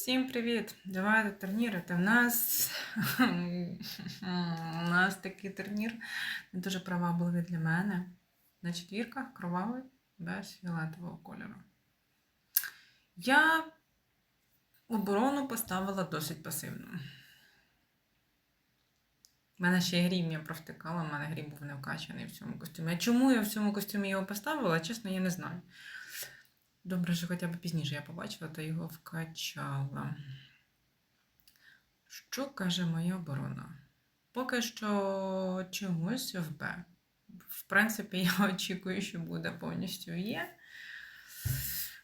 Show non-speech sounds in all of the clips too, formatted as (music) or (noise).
Всім привіт! Давайте турнірити. У нас у нас такий турнір не дуже привабливий для мене. На четвірках кровавий без фіолетового кольору. Я оборону поставила досить пасивно. У мене ще й грім я провтикала, у мене грім був не вкачаний в цьому костюмі. А чому я в цьому костюмі його поставила, чесно, я не знаю. Добре, що хоча б пізніше я побачила та його вкачала. Що каже моя оборона? Поки що чомусь в Б. В принципі, я (laughs) очікую, що буде повністю Є.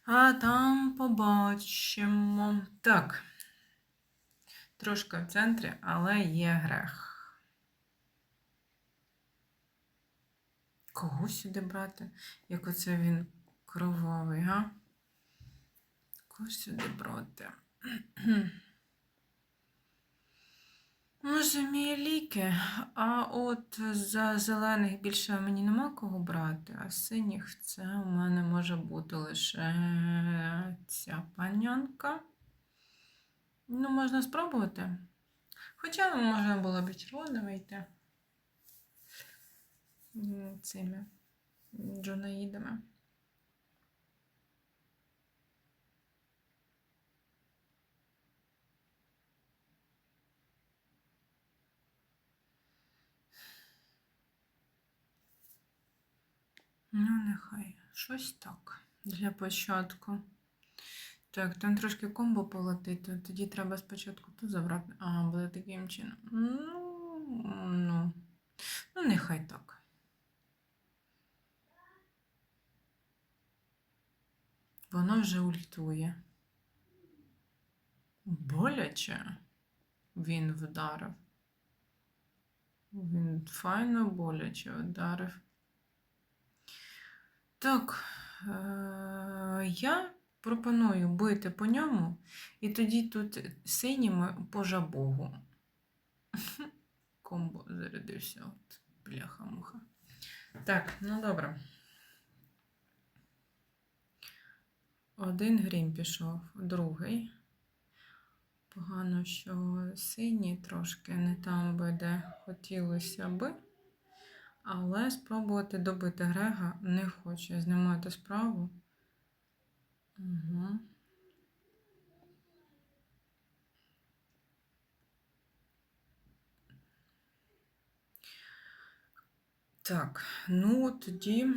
А там побачимо. Так. Трошки в центрі, але є грех. Кого сюди брати? Як оце він кровавий, га? Кого сюди брати? (clears throat) Може, мій ліки, а от за зелених більше мені нема кого брати, а синіх це у мене може бути лише ця панянка. Ну, можна спробувати. Хоча можна було б червоними йти. Цими джонаїдами. Ну, нехай. Щось так для початку. Так, там трошки комбо полетить, тоді треба спочатку тут забрати. А, буде таким чином. Ну, ну. Ну, нехай так. Воно вже ультує. Боляче він вдарив. Він файно боляче вдарив. Так, е- я пропоную бити по ньому, і тоді тут синіми по жабогу. (laughs) Комбо зарядився. От, бляха-муха. Так, ну добре. Один грім пішов, другий. Погано, що синій трошки не там би, де хотілося би. Але спробувати добити Грега не хочу. Знімати справу. Угу. Так, ну тоді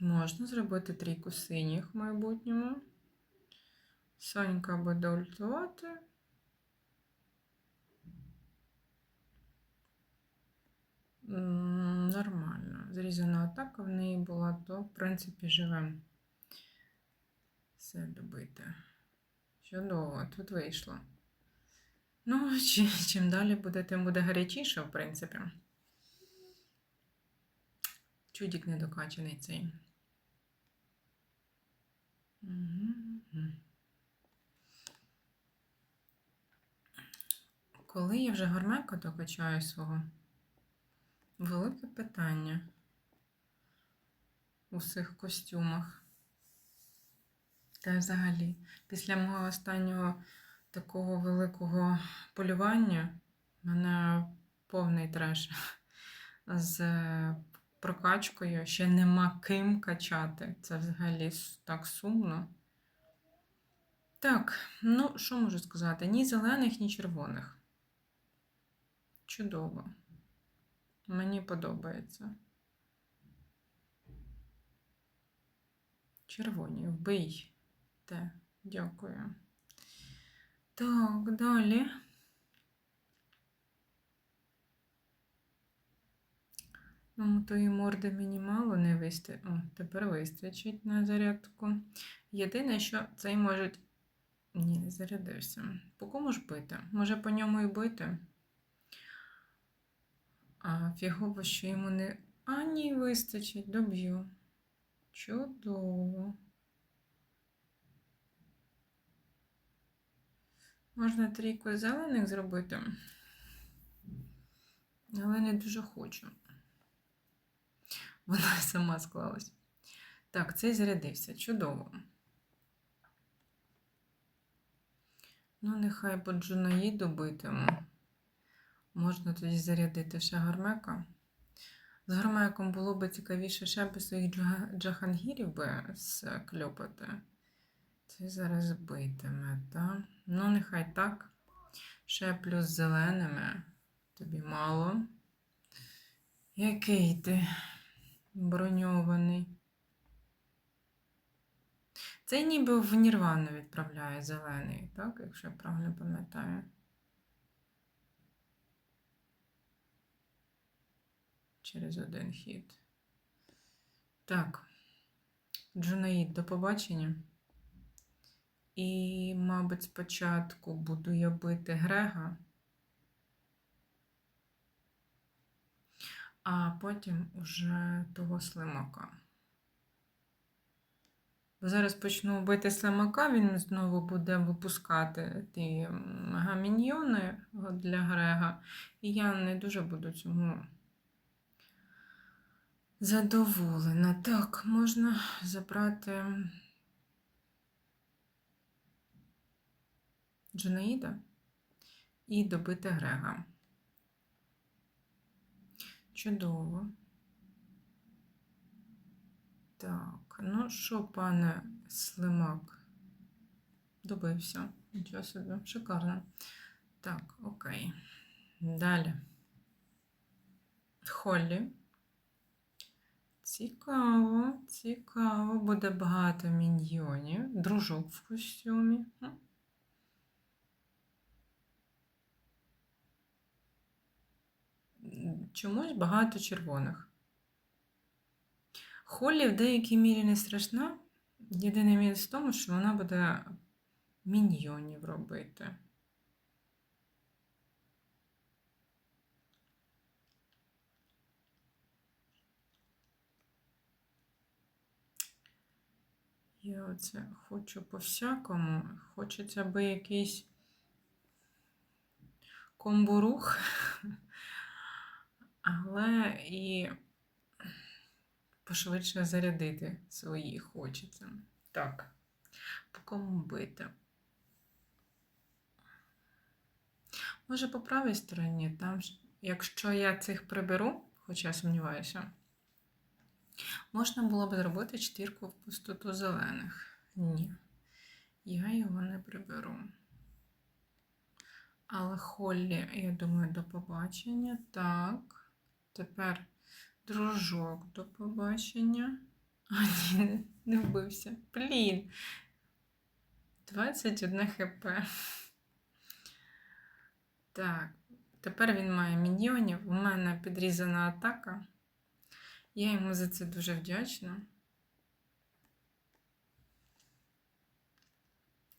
можна зробити трійку синіх в майбутньому. Сонька буде ультувати. Нормально. Зрізана атака в неї була, то, в принципі, живемо. Все добите. Чудово, тут вийшло. Ну, (laughs) чи- чим далі буде, тим буде гарячіше, в принципі. Чудік недокачаний цей. Мгм. Коли я вже гармека докачаю свого? Велике питання у всіх костюмах. Та взагалі, після мого останнього такого великого полювання в мене повний треш з е, прокачкою. Ще нема ким качати. Це взагалі так сумно. Так, ну що можу сказати? Ні зелених, ні червоних. Чудово. Мені подобається. Червоні, вбий. Те, дякую. Так, далі. Ну, тої морди мені мало не вистачить. О, тепер вистачить на зарядку. Єдине, що цей може. Ні, не зарядився. По кому ж бити? Може по ньому і бити? А, фігово, що йому не. А, ні, вистачить, доб'ю. Чудово. Можна трійку зелених зробити, але не дуже хочу. Вона сама склалась. Так, цей зарядився. Чудово. Ну, нехай по Джунаїду битиму. Можна тоді зарядити ще гармека. З гармеком було б цікавіше ще би своїх джахангірів би скльопати. Це зараз битиме, так? Ну, нехай так. Ще плюс зеленими. Тобі мало. Який ти броньований? Цей ніби в Нірвану відправляє зелений, так? Якщо я правильно пам'ятаю. Через один хід. Так. Джунаїд, до побачення. І, мабуть, спочатку буду я бити Грега, а потім уже того слимака. Зараз почну бити слимака, він знову буде випускати ті мегаміньйони для Грега. І я не дуже буду цьому задоволена. Так, можна забрати Джунаїда і добити Грега. Чудово. Так, ну що, пане Слимак? Добився. Нічого собі, шикарно. Так, окей. Далі. Холлі. Цікаво, цікаво. Буде багато міньйонів. Дружок в костюмі. Чомусь багато червоних. Холлі в деякій мірі не страшна. Єдиний мінус в тому, що вона буде міньйонів робити. Я оце хочу по-всякому. Хочеться би якийсь комбурух, (laughs) але і пошвидше зарядити свої хочеться. Так, по кому бити? Може, по правій стороні, там, якщо я цих приберу, хоча сумніваюся, можна було б зробити четвірку в пустоту зелених. Ні, я його не приберу. Але Холлі, я думаю, до побачення. Так. Тепер дружок до побачення. А, ні, не- вбився. Блін. 21 хп. Так, тепер він має міньйонів. У мене підрізана атака. Я йому за це дуже вдячна.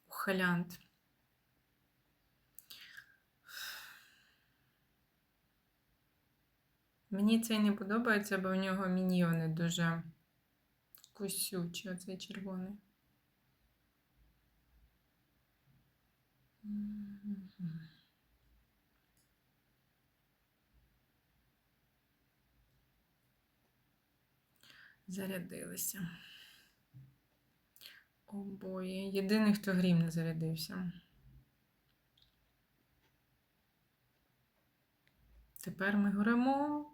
Ухилянт. Мені цей не подобається, бо в нього міньйони дуже кусючі, оцей червоний. Зарядилися. Обоє. Єдиний, хто грім не зарядився. Тепер ми горимо.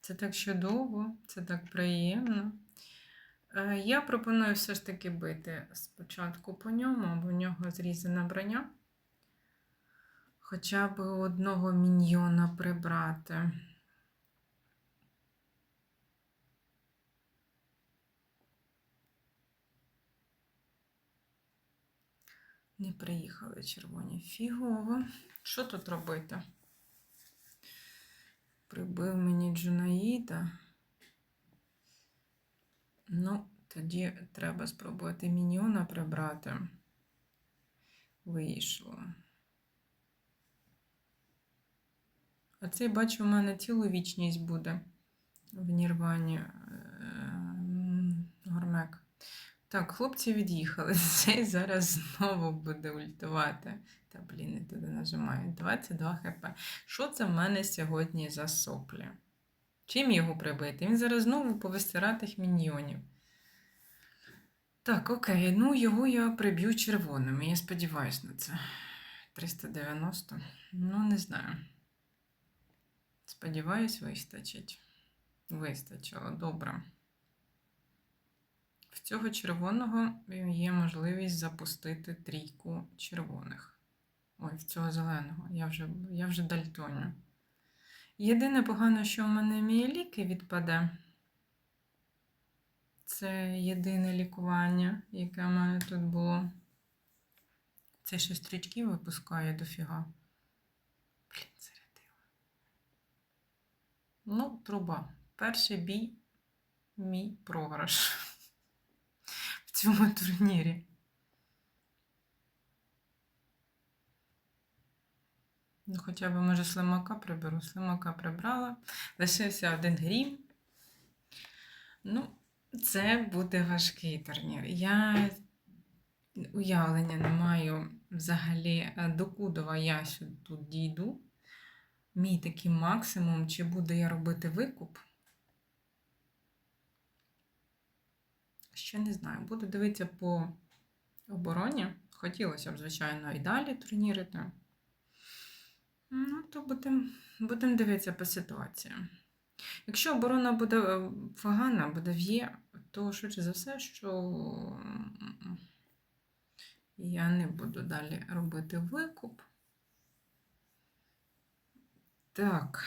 Це так чудово, це так приємно. Е, Я пропоную все ж таки бити спочатку по ньому, бо в нього зрізана броня. Хоча б одного міньйона прибрати. Не приїхали червоні. Фігово. Що тут робити? Прибив мені Джунаїда. Ну, тоді треба спробувати міньйона прибрати. Вийшло. Оцей, бачу, у мене цілу вічність буде в Нірвані е. Так, хлопці від'їхали. (laughs) Цей зараз знову буде ультувати. Та, блін, туди нажимаю. 22 хп. Що це в мене сьогодні за соплі? Чим його прибити? Він зараз знову повистирає тих міньйонів. Так, окей, ну його я приб'ю червоним, я сподіваюся на це. 390. Ну, не знаю. Сподіваюсь, вистачить. Вистачило, добре. В цього червоного є можливість запустити трійку червоних. Ой, в цього зеленого. Я вже, я вже дальтоню. Єдине погано, що в мене мій ліки відпаде. Це єдине лікування, яке в мене тут було. Це ще стрічки випускає дофіга. Блін, зарядила. Ну, труба. Перший бій мій програш цьому турнірі. Ну, хоча б, може, слимака приберу. Слимака прибрала. Лишився один грім. Ну, це буде важкий турнір. Я уявлення не маю взагалі, е, докудова я сюди тут дійду. Мій такий максимум, чи буду я робити викуп. Ще не знаю. Буду дивитися по обороні. Хотілося б, звичайно, і далі турнірити. Ну, то будемо будем дивитися по ситуації. Якщо оборона буде е, погана, буде в'є, то швидше за все, що я не буду далі робити викуп. Так.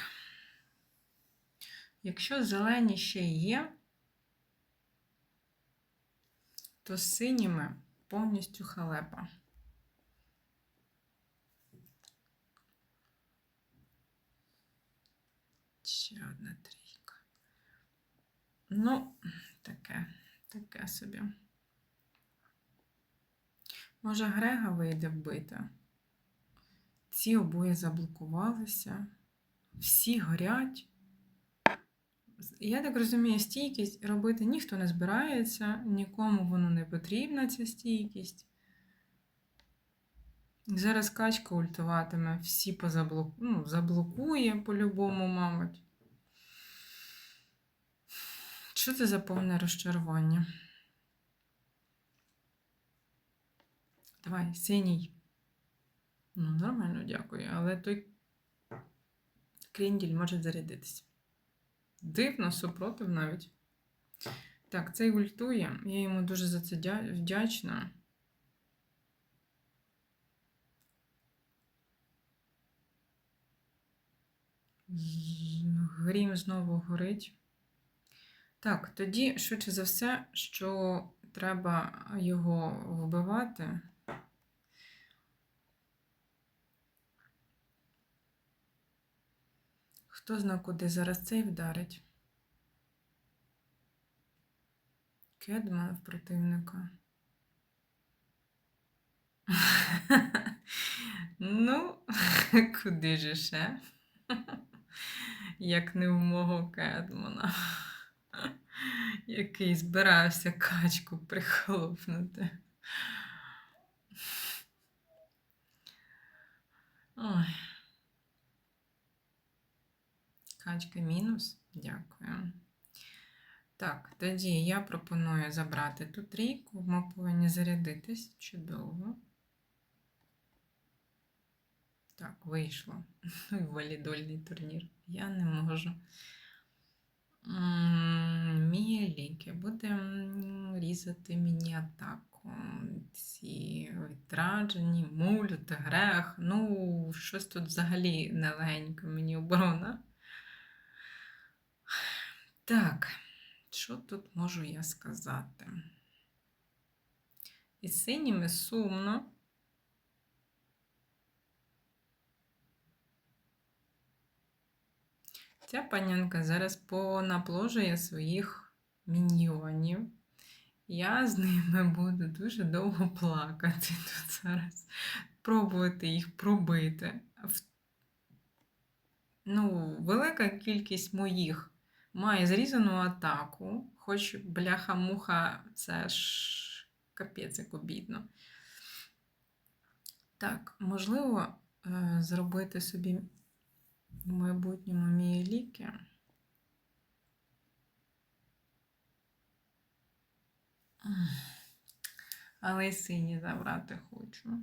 Якщо зелені ще є, то синіми повністю халепа. Ще одна трійка. Ну, таке, таке собі. Може, Грега вийде вбити? Ці обоє заблокувалися, всі горять. Я так розумію, стійкість робити ніхто не збирається, нікому воно не потрібна, ця стійкість. Зараз качка ультуватиме, всі позаблоку... ну, заблокує по-любому, мабуть. Що це за повне розчарування? Давай, синій. Ну, нормально, дякую. Але той крінділь може зарядитися. Дивно, супротив навіть. Так, цей ультує. Я йому дуже за це вдячна. Грім знову горить. Так, тоді, швидше за все, що треба його вбивати. Хто зна куди зараз цей вдарить? Кедман в противника. (laughs) ну, (laughs) куди же ще? (laughs) Як не в мого Кедмана, який збирався качку прихлопнути. Ой. Качка мінус. Дякую. Так, тоді я пропоную забрати ту трійку. Ми повинні зарядитись чудово. Так, вийшло. (laughs) Валідольний турнір. Я не можу. Міліки, будемо різати мені атаку. Ці відраджені, мульт, грех. Ну, щось тут взагалі нелегенько мені оборона. Так, що тут можу я сказати? І синіми сумно. Ця панянка зараз понапложує своїх міньйонів. Я з ними буду дуже довго плакати (laughs) тут зараз, пробувати їх пробити. Ну, велика кількість моїх має зрізану атаку, хоч бляха-муха, це ж капець як обідно. Так, можливо, е, зробити собі в майбутньому мій ліки. Але й сині забрати хочу.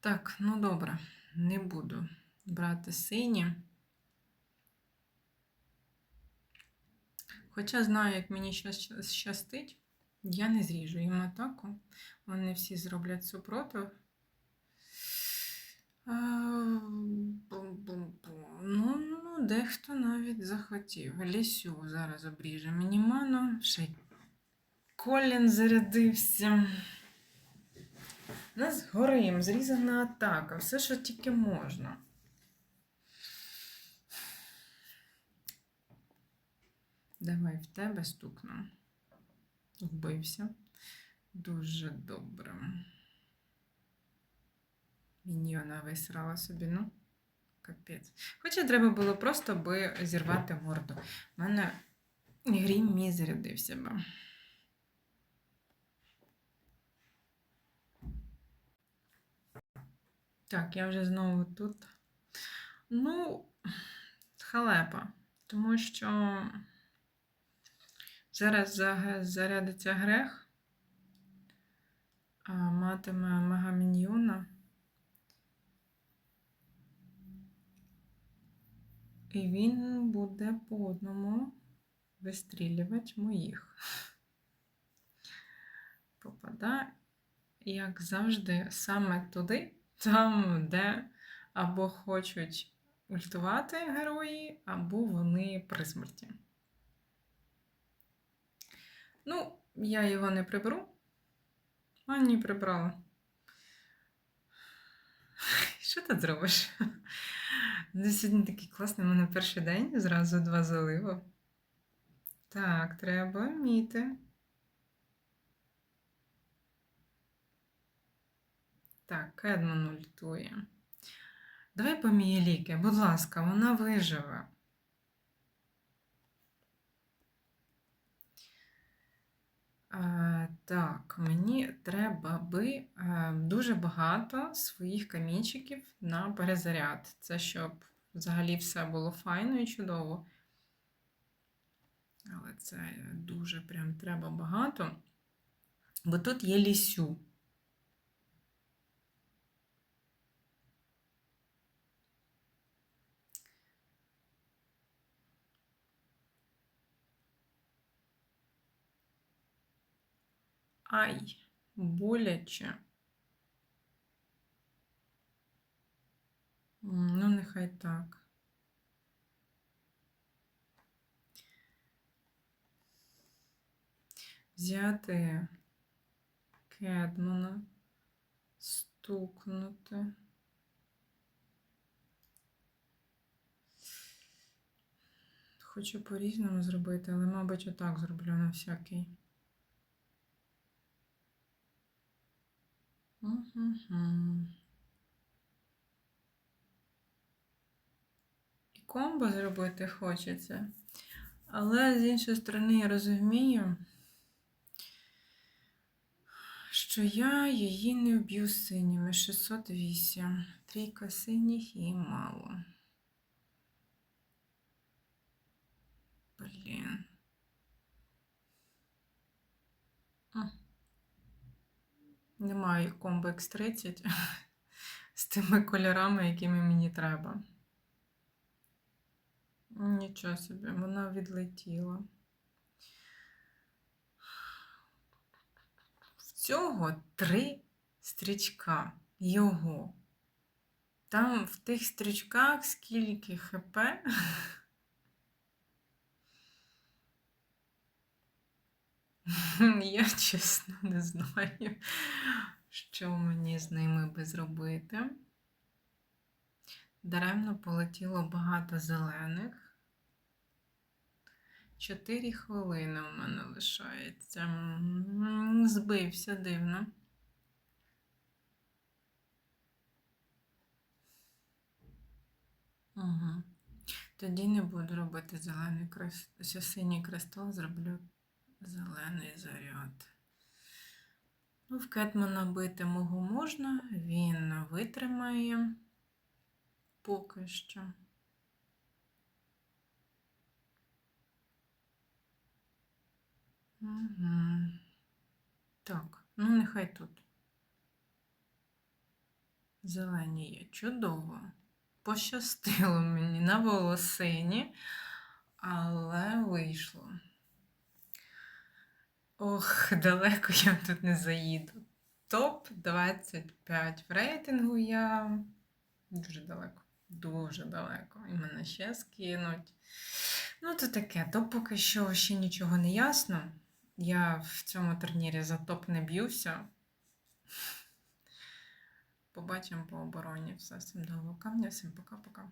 Так, ну добре, не буду брати сині. Хоча знаю, як мені щас- щастить, я не зріжу їм атаку. Вони всі зроблять супротив. Бум-бум-бум. Ну, ну, дехто навіть захотів. Лісю зараз обріже мені ману. Ще Колін зарядився. У нас горим, зрізана атака, все, що тільки можна. Давай в тебе стукну. Вбився. Дуже добре. Міньйона висрала собі, ну, капець. Хоча треба було просто би зірвати морду. У мене грім мій би. Так, я вже знову тут. Ну, халепа. Тому що зараз зарядиться грех, а матиме мегаміньйона. І він буде по одному вистрілювати моїх. Попадає, як завжди, саме туди, там, де або хочуть ультувати герої, або вони при смерті. Ну, я його не приберу. А ні, прибрала. (laughs) Що ти зробиш? Ну, Сьогодні такий класний, у мене перший день, зразу два залива. Так, треба вміти. Так, Кедман ультує. Давай по Мієліки, будь ласка, вона виживе. Так, мені треба би е, дуже багато своїх камінчиків на перезаряд. Це щоб взагалі все було файно і чудово. Але це дуже прям треба багато. Бо тут є лісю. Ай, боляче. Ну, нехай так. Взяти Кедмана, стукнути. Хочу по-різному зробити, але, мабуть, отак зроблю на всякий. Мгм. І комбо зробити хочеться. Але з іншої сторони, я розумію, що я її не вб'ю синіми 608. Трійка синіх і мало. Блін. Немає комбо X30 (laughs) з тими кольорами, якими мені треба. Нічого собі, вона відлетіла. В цього три стрічка його. Там в тих стрічках скільки ХП. (laughs) (laughs) Я чесно не знаю, що мені з ними би зробити. Даремно полетіло багато зелених. Чотири хвилини у мене лишається. Збився дивно. Угу. Тоді не буду робити зелений кристал, синій кристал, зроблю зелений заряд. Ну, в Кетмана бити мого можна, він витримає поки що. Угу. Так, ну нехай тут. Зелені є чудово. Пощастило мені на волосині, але вийшло. Ох, (laughs) далеко я тут не заїду. Топ-25 в рейтингу я дуже далеко. Дуже далеко. І мене ще скинуть. Ну, то таке, то поки що ще нічого не ясно. Я в цьому турнірі за топ не б'юся. Побачимо по обороні. Все, всім до камня, всім пока-пока.